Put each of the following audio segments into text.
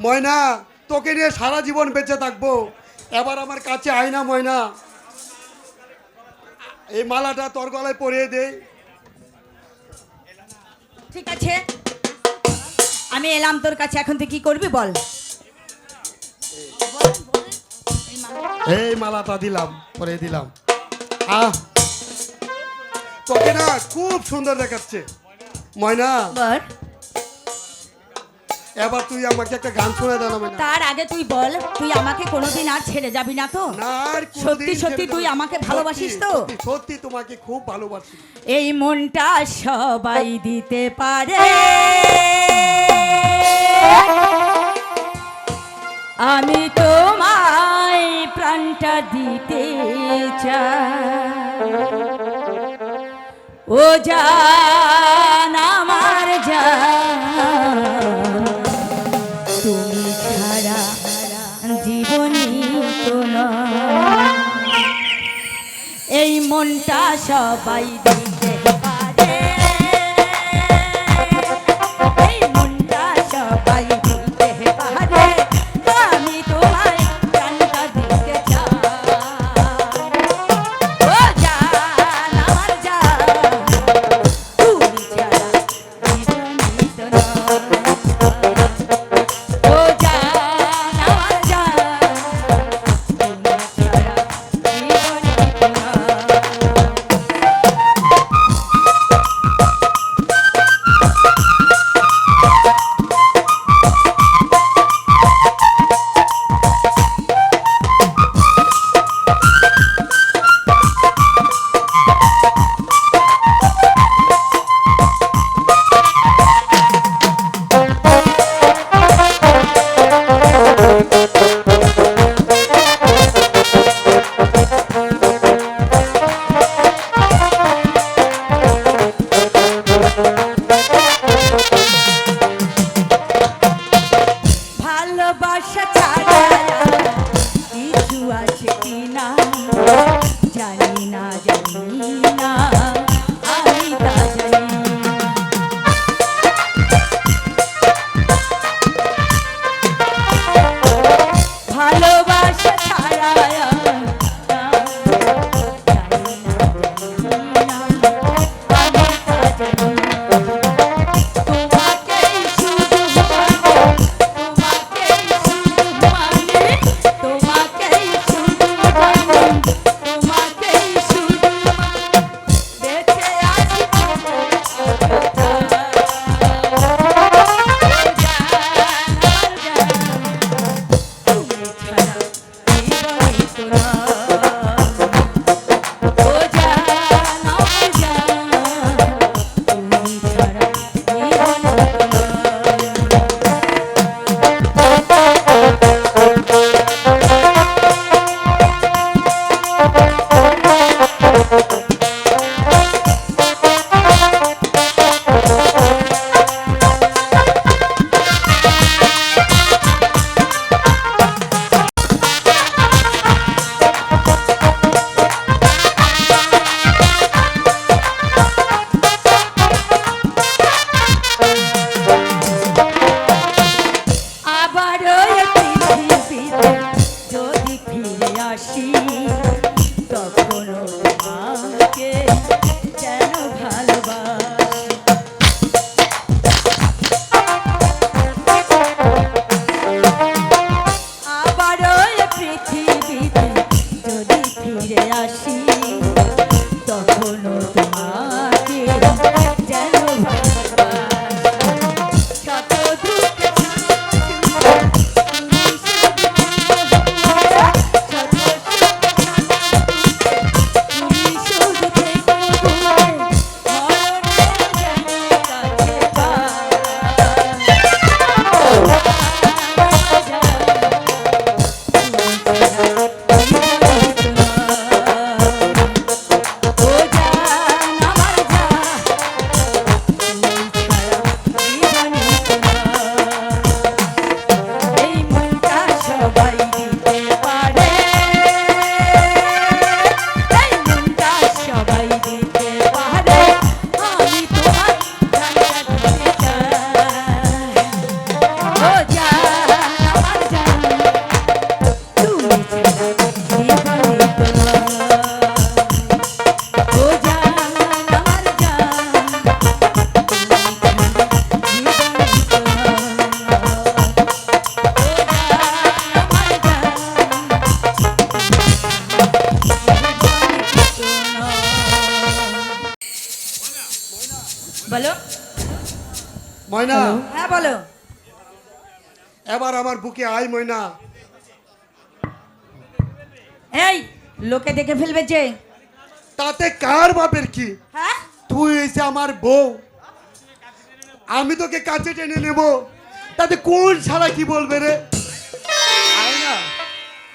ময়না তোকে নিয়ে সারা জীবন বেঁচে থাকব। এবার আমার কাছে আয় না ময়না। এই মালাটা তোর গলায় পরিয়ে দে। ঠিক আছে। আমি এলাম তোর কাছে এখন তুই কি করবি বল। এই মালাটা দিলাম পরিয়ে দিলাম। আহ! তোকে না খুব সুন্দর দেখাচ্ছে। ময়না বল। এবার তুই আমাকে একটা গান শুনে দে না তার আগে তুই বল তুই আমাকে কোনোদিন আর ছেড়ে যাবি না তো? সত্যি সত্যি তুই আমাকে ভালোবাসিস তো? সত্যি, তোমাকে খুব ভালোবাসি। এই মনটা সবাই দিতে পারে। আমি তোমায় প্রাণটা দিতে চাই। ও জান সবাই হ্যাঁ বলো। এবার আমার বুকে আয় ময়না। এই লোকে দেখে ফেলবে যে। তাতে কার বাপের কি? হ্যাঁ? তুই এসে আমার বউ। আমি তোকে কাছে টেনে নেব। তাতে কোন ছাড়া কি বলবে রে? আয় না।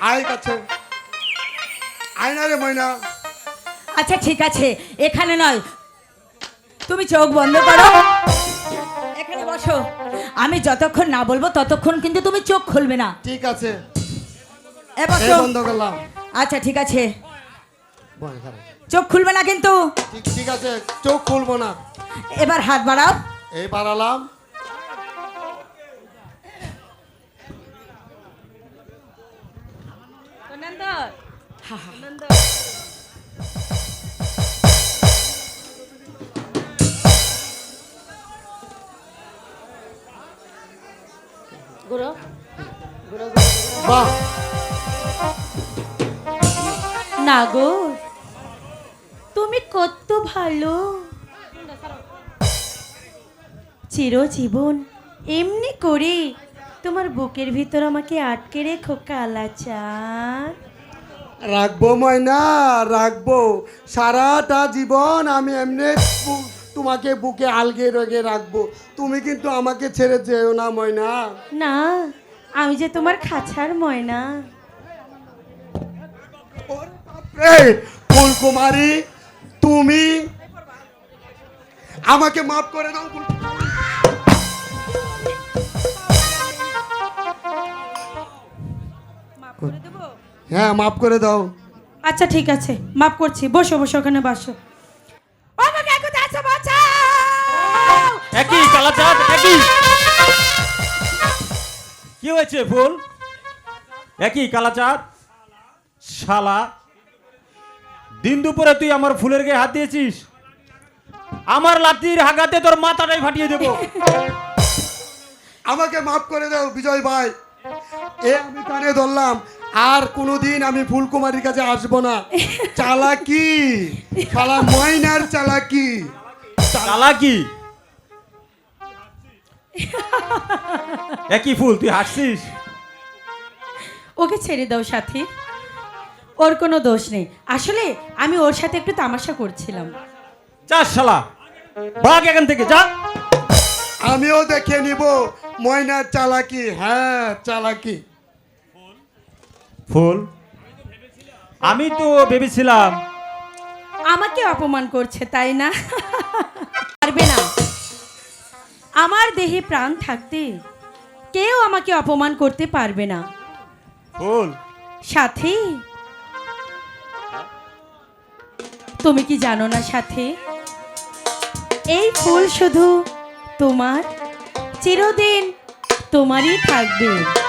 আয় কাছে। আয় না রে ময়না। আচ্ছা ঠিক আছে। এখানে নয়। তুমি চোখ বন্ধ করো। এখানে বসো। আমি যতক্ষণ না বলব ততক্ষণ কিন্তু তুমি চোখ খুলবে না। ঠিক আছে। এ বসো। বন্ধ করলাম। আচ্ছা ঠিক আছে। চোখ খুলবে না কিন্তু। ঠিক ঠিক আছে চোখ খুলবো না। এবার হাত বাড়াও। এই বাড়ালাম। বাহ। নাগর তুমি কত ভালো। চিরজীবন এমনি করে তোমার বুকের ভিতর আমাকে আটকে রেখো কালাচাঁদ। রাখব ময়না রাখব। সারাটা জীবন আমি এমনি তোমাকে বুকে আলগে রগে রাখব। তুমি কিন্তু আমাকে ছেড়ে যেও না ময়না। না আমি যে তোমার খাঁচার ময়না। ফুলকুমারী তুমি আমাকে মাফ করে দাও হ্যাঁ মাফ করে দাও। আচ্ছা ঠিক আছে মাফ করছি। বসো বসো ওখানে বসো। একই কালাচাঁদ একই। কি হয়েছে ফুল? একই কালাচাঁদ শালা। দিন দুপুরে তুই আমার ফুলের গায়ে হাত দিয়েছিস। আমার লাতির হাগাতে তোর মাথাটাই ফাটিয়ে দেবো। আমাকে মাফ করে দাও বিজয় ভাই। এ আমি কানে ধরলাম আর কোনোদিন আমি ফুলকুমারীর কাছে আসব না। চালাকি শালা ময়নার চালাকি। চালাকি? একই ফুল তুই হাসছিস? ওকে ছেড়ে দাও সাথী। ওর কোনো দোষ নেই। আসলে আমি ওর সাথে একটু তামাশা করছিলাম। যা শালা। ভাগ এখান থেকে যা। আমিও দেখে নিব ময়নার চালাকি। হ্যাঁ চালাকি। ফুল? আমি তো ভেবেছিলাম। আমাকে অপমান করছে তাই না? পারবে না। আমার দেহে প্রাণ থাকতে কেউ আমাকে অপমান করতে পারবে না। ফুল। সাথে? তুমি কি জানো না সাথে? এই ফুল শুধু তোমার চিরদিন তোমারই থাকবে।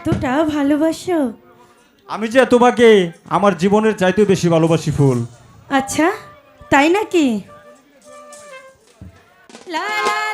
এতটা ভালোবাসো? আমি যে তোমাকে আমার জীবনের চাইতেও বেশি ভালোবাসি ফুল। আচ্ছা তাই নাকি? লা লা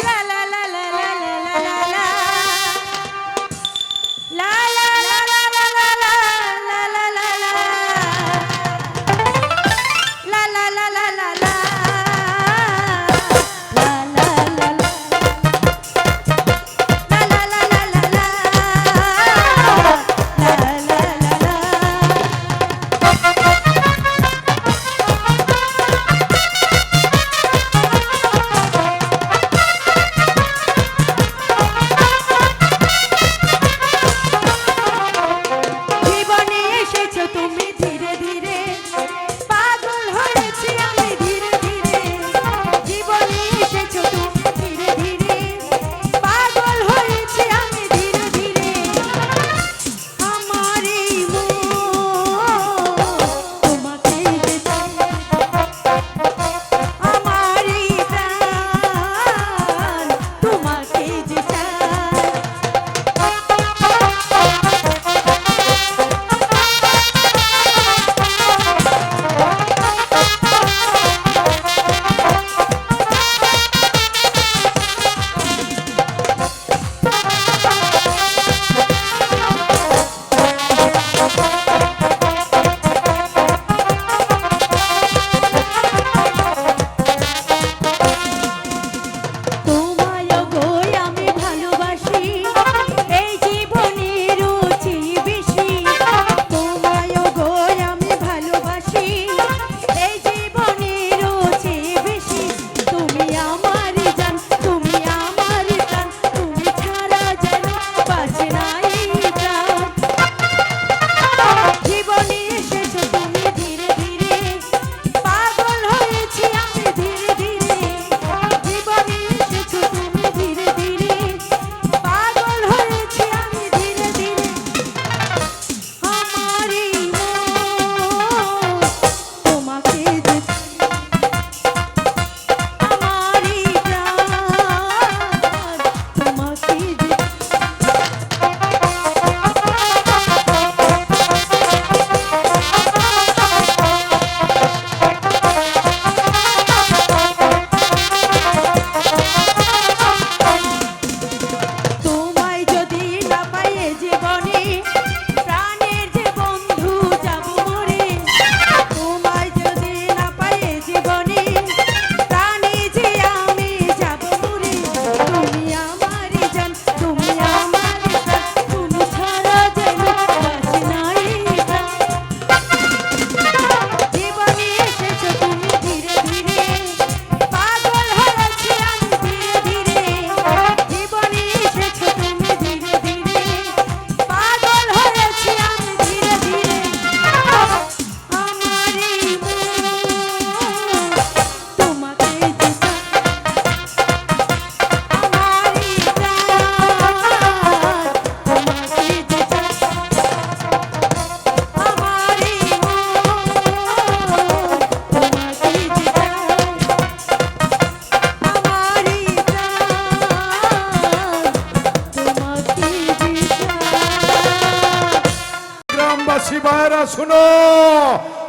শুনো।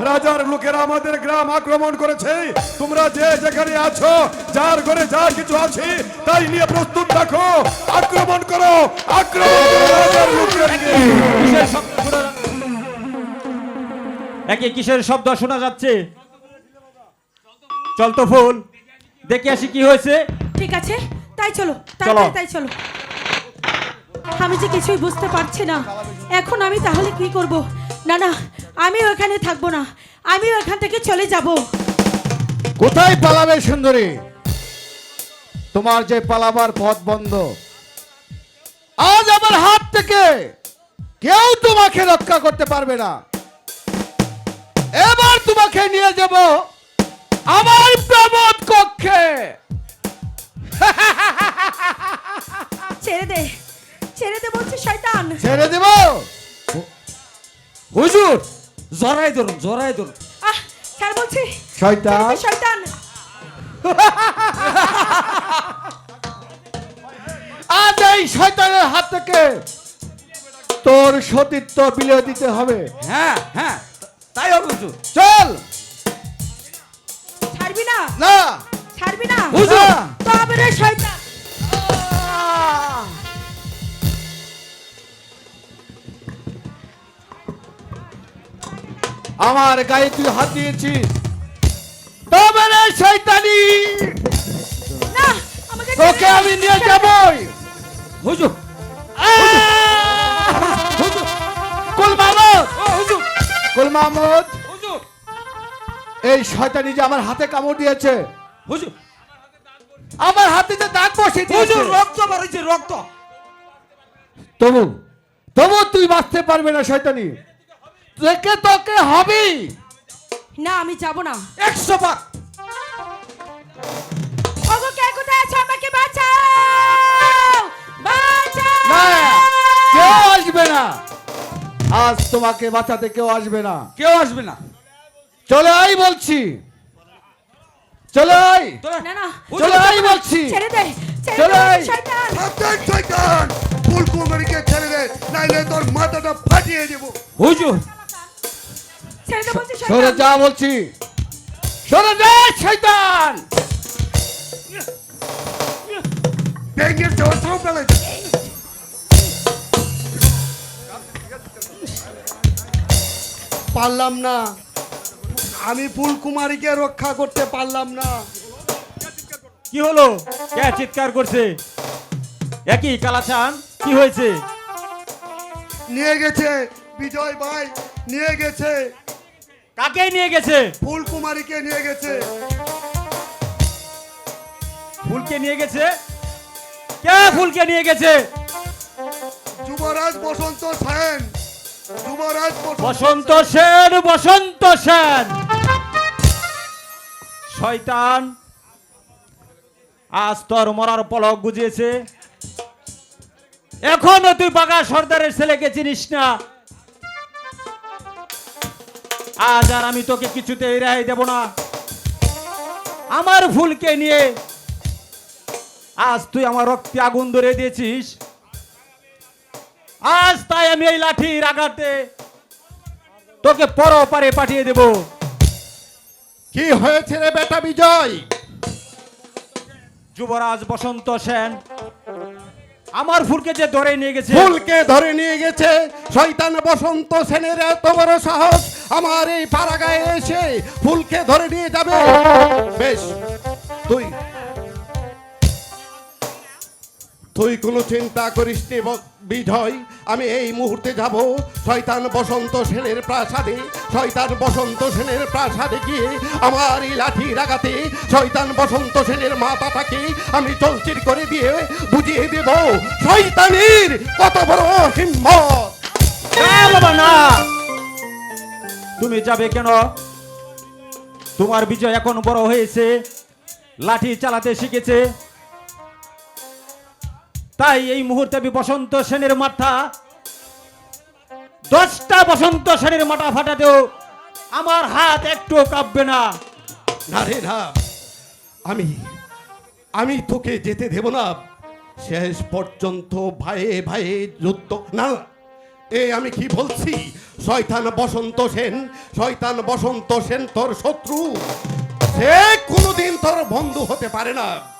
রাজার লোকেরা আমাদের গ্রাম আক্রমণ করেছে। তোমরা যে যেখানে আছো যার ঘরে যা কিছু আছে তাই নিয়ে প্রস্তুত রাখো আক্রমণ করো একে কিসের শব্দ শোনা যাচ্ছে? চল তো ফুল। দেখে আসি কি হয়েছে। ঠিক আছে তাই চলো তাই চলো। আমি যে কিছুই বুঝতে পারছি না। এখন আমি তাহলে কি করব? না না আমি ওখানে থাকব না। আমি ওখান থেকে চলে যাব। কোথায় পালাবে সুন্দরী? তোমার যে পালাবার পথ বন্ধ। আজ আমার হাত থেকে কেউ তোমাকে রক্ষা করতে পারবে না। এবার তোমাকে নিয়ে যাব আমার প্রমোদ কক্ষে। ছেড়ে দে। ছেড়ে দে বলছি শয়তান। ছেড়ে দেব? হুজুর জরাই ধরুন জরাই ধরুন। আহ স্যার বলছি শয়তান। শয়তান। আজ এই শয়তানের হাত থেকে তোর সতীত্ব বিলিয়ে দিতে হবে। হ্যাঁ হ্যাঁ তাই হবে হুজুর। চল। ছাড়বি না? না। ছাড়বি না? হুজুর। তবে রে শয়তান। আমার গায়ে তুই হাত দিয়েছিস। তবে রে শয়তানি! তোকে আমি নিয়ে যাবই। হুজুর। কুল মাহমুদ কুল মাহমুদ এই শয়তানি যে আমার হাতে কামড় দিয়েছে। হুজুর। আমার হাতে যে দাগ বসে হুজুর রক্ত বাড়িছে রক্ত। তবু তবু তুই বাঁচতে পারবে না শয়তানি। তোকে তোকে হবেই না আমি যাব না। একশো বার ওগো কে কোথায় আছো? আমাকে বাঁচাও! বাঁচাও! না কেউ আসবে না। আজ তোমাকে বাঁচাতে কেউ আসবে না। কেউ আসবে না। চলে আই বলছি। চলে আই না না। চলে আই বলছি। ছেড়ে দে ছেড়ে চলে দে। শয়তান। সাবধান শয়তান। ফুলকুমারীকে ছেড়ে দে নাইলে তোর মাথাটা ফাটিয়ে দেবো। হুজুর সরে যা বলছি। সরে যা শয়তান। পারলাম না। আমি ফুলকুমারীকে রক্ষা করতে পারলাম না। কি হলো? কে চিৎকার করছে? একই কালাচান? কি হয়েছে? নিয়ে গেছে বিজয় ভাই নিয়ে গেছে। কাকে নিয়ে গেছে? ফুলকুমারীকে নিয়ে গেছে। ফুলকে নিয়ে গেছে? কে ফুলকে নিয়ে গেছে? যুবরাজ বসন্ত সেন। যুবরাজ বসন্ত সেন। বসন্ত সেন। শয়তান আজ তোর মরার পলক গুজিয়েছে এখনও তুই বাগা সর্দারের ছেলেকে চিনিস না। আজ আর আমি তোকে কিছুতে রেহাই দেব না। আমার ফুলকে নিয়ে আজ তুই আমার রক্তে আগুন ধরে দিয়েছিস। আজ তাই আমি এই লাঠির আঘাতে তোকে পর পারে পাঠিয়ে দেব। কি হয়েছে রে বেটা বিজয়? যুবরাজ বসন্ত সেন আমার ফুলকে যে ধরে নিয়ে গেছে। ফুলকে ধরে নিয়ে গেছে। শয়তান বসন্ত সেনের এত বড় সাহস, আমার এই পাড়াগায় এসে ফুলকে ধরে নিয়ে যাবে। বেশ, তুই তুই কোনো চিন্তা করিস বিজয় আমি এই মুহূর্তে যাব শয়তান বসন্ত সেনের প্রাসাদে। শয়তান বসন্ত সেনের প্রাসাদে গিয়ে আমার এই লাঠি রাগাতে শয়তান বসন্ত সেনের মাথাটাকে আমি চলচির করে দিয়ে বুঝিয়ে দেব, শয়তানির কত বড় হিম্মত। না না। তুমি যাবে কেন? তোমার বিজয় এখন বড় হয়েছে। লাঠি চালাতে শিখেছে। তাই এই মুহূর্তে আমি বসন্ত সেনের মাথা, দশটা বসন্ত সেনের মাথা ফাটাতেও আমার হাত একটু কাঁপবে না। না রে, না। আমি আমি তোকে যেতে দেব না। শেষ পর্যন্ত ভাইয়ে ভাইয়ে যুদ্ধ না। এ আমি কি বলছি? শয়তান বসন্ত সেন, শয়তান বসন্ত সেন তোর শত্রু। সে কোনোদিন তোর বন্ধু হতে পারে না।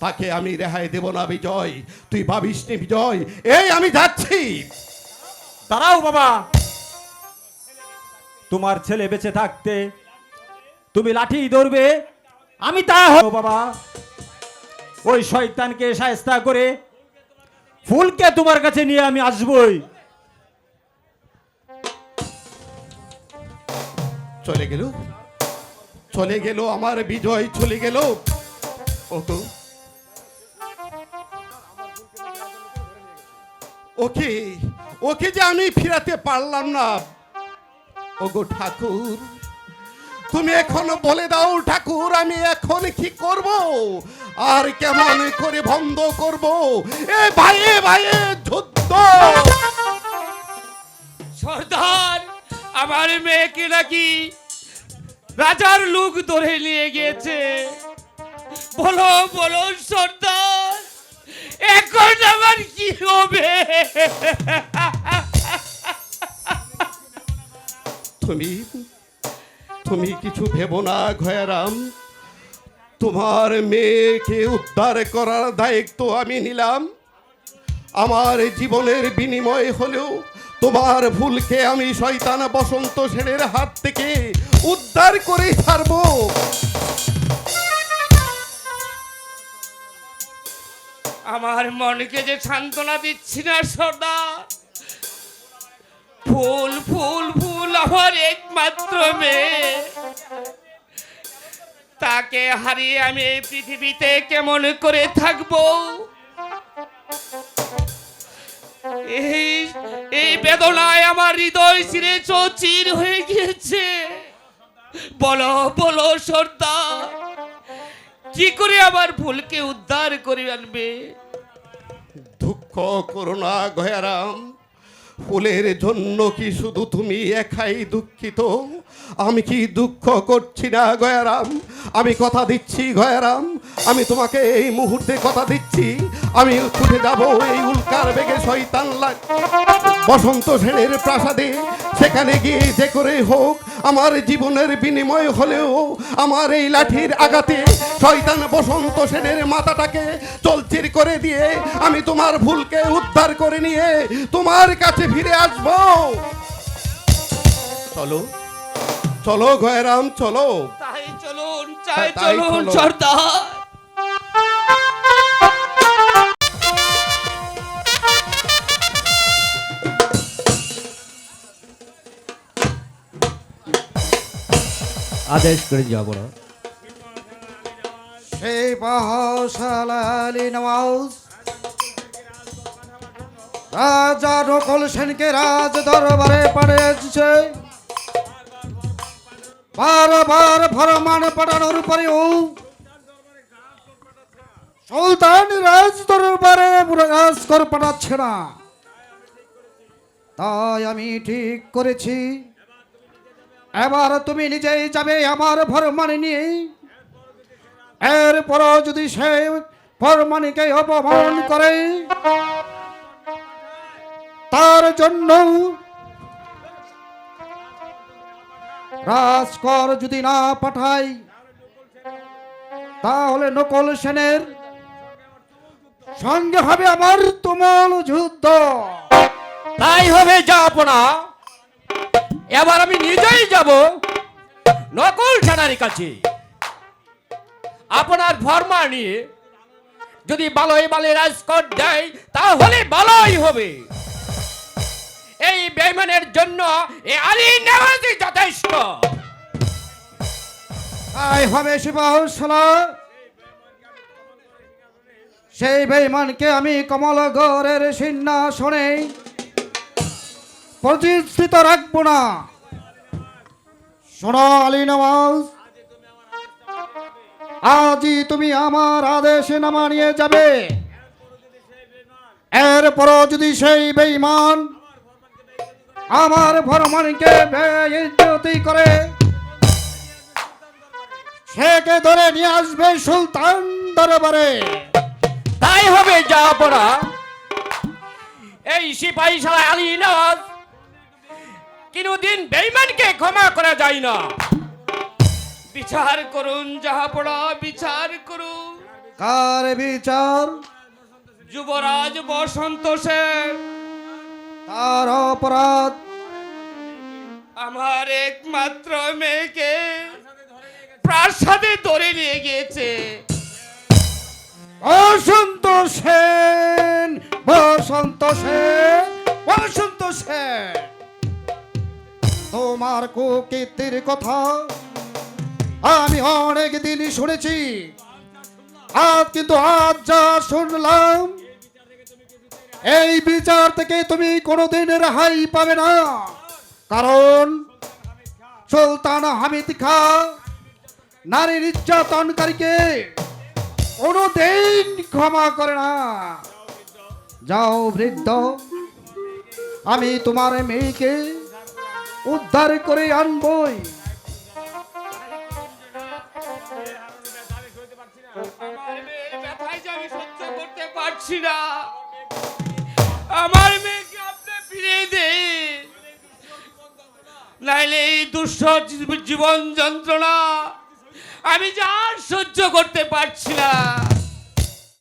তাকে আমি রেহাই দেব না বিজয়। তুই ভাবিস নি বিজয়? এই আমি যাচ্ছি। দাঁড়াও বাবা। তোমার ছেলে বেঁচে থাকতে তুমি লাঠি ধরবে? আমি তা হব বাবা। ওই শয়তানকে সায়স্তা করে ফুলকে তোমার কাছে নিয়ে আমি আসবই। চলে গেল? চলে গেল আমার বিজয় চলে গেল? ও ওকে ওকে যে আমি ফিরাতে পারলাম না। ওগো ঠাকুর, তুমি এখনও বলে দাও ঠাকুর, আমি এখন কি করব? আর কেমন করে বন্ধ করব? এ ভাইয়ে ভাইয়ে যুদ্ধ সর্দার, আমার মেয়েকে নাকি রাজার লোক ধরে নিয়ে গিয়েছে। বলো বলো, সর্দার। এখন আমার কি হবে তুমি তুমি কিছু ভেবো না, ঘয়ারাম। তোমার মেয়েকে উদ্ধার করার দায়িত্ব আমি নিলাম। আমার জীবনের বিনিময় হলেও তোমার ভুলকে আমি শয়তান বসন্ত সেনের হাত থেকে উদ্ধার করে ছাড়বো। আমার মনকে যে সান্ত্বনা দিচ্ছি না, সর্দার। ফুল ফুল ফুল আমার একমাত্র মেয়ে। তাকে হারিয়ে আমি এই পৃথিবীতে কেমন করে থাকব? এই এই বেদনায় আমার হৃদয় চিরে চচির হয়ে গিয়েছে। বলো বলো, সর্দার। কি করে আমার ভুলকে উদ্ধার করে আনবে? দুঃখ করো না গয়ারাম, ফুলের জন্য কি শুধু তুমি একাই দুঃখিত? আমি কি দুঃখ করছি না গয়ারাম? আমি কথা দিচ্ছি গয়ারাম, আমি তোমাকে এই মুহূর্তে কথা দিচ্ছি। আমি ছুটে যাব এই উল্কার বেগে শয়তান লাগ বসন্ত সেনের প্রাসাদে সেখানে গিয়ে যে করে হোক আমার জীবনের বিনিময় হলেও আমার এই লাঠির আঘাতে শয়তান বসন্ত সেনের মাথাটাকে চলচির করে দিয়ে আমি তোমার ভুলকে উদ্ধার করে নিয়ে তোমার কাছে ফিরে আসব। চলো চলো গয়রাম চলো। তাই চলুন চাই তাই চলুন চলো। সর্দার আদেশ করে যাব সেই বাহসালালি নওয়াজ, রাজা নকল সেনকে রাজ দরবারে পাঠিয়েছে। বারবার ফরমান পাঠানোর পরেও সুলতান রাজ দরবারে রাজ কর পাঠাচ্ছে না। তাই আমি ঠিক করেছি। এবার তুমি নিজেই যাবে আমার ফরমান নিয়ে। এরপরও যদি সে ফরমানিকে অপমান করে, তার জন্য রাজকর যদি না পাঠাই তাহলে নকল সেনের সঙ্গে হবে আমার তুমল যুদ্ধ। তাই হবে যাব না এবার আমি নিজেই যাব নকল সেনার কাছে। আপনার ফরমা নিয়ে যদি বালয় বালে রাজকট দেয়, তাহলে ভালোই হবে। এই বেমানের জন্য এ আলী নেওয়াজি যথেষ্ট। হবে শিবাহসলা সেই বেইমানকে আমি কমলগড়ের সিংহাসনে প্রতিষ্ঠিত রাখব না। শোনো আলী নওয়াজ আজই তুমি আমার আদেশে নামা নিয়ে যাবে। এরপরও যদি সেই বেইমান আমার ভরমানকে বেইজ্জতি করে, সেকে ধরে নিয়ে আসবে সুলতান দরবারে। তাই হবে যা পড়া এই সিপাহী সারা আলী নওয়াজ কোনোদিন বেইমানকে ক্ষমা করা যায় না। বিচার করুন যাহাপড়া বিচার করুন। কার বিচার? যুবরাজ বসন্ত সেন। তার অপরাধ। আমার একমাত্র মেয়েকে প্রাসাদে ধরে নিয়ে গিয়েছে। বসন্ত সেন বসন্ত সেন বসন্ত সেন। তোমার কুকীর্তির কথা আমি অনেক দিনই শুনেছি। আজ কিন্তু আজ যা শুনলাম, এই বিচার থেকে তুমি কোনোদিন রেহাই পাবে না। কারণ সুলতান হামিদ খা নারী নির্যাতনকারীকে কোনোদিন ক্ষমা করে না। যাও বৃদ্ধ, আমি তোমার মেয়েকে উদ্ধার করে আনবই। আমার মেয়েকে আপনি ফিরিয়ে দিন। নাইলে এই দুঃসহ জীবন যন্ত্রণা আমি যা সহ্য করতে পারছি না।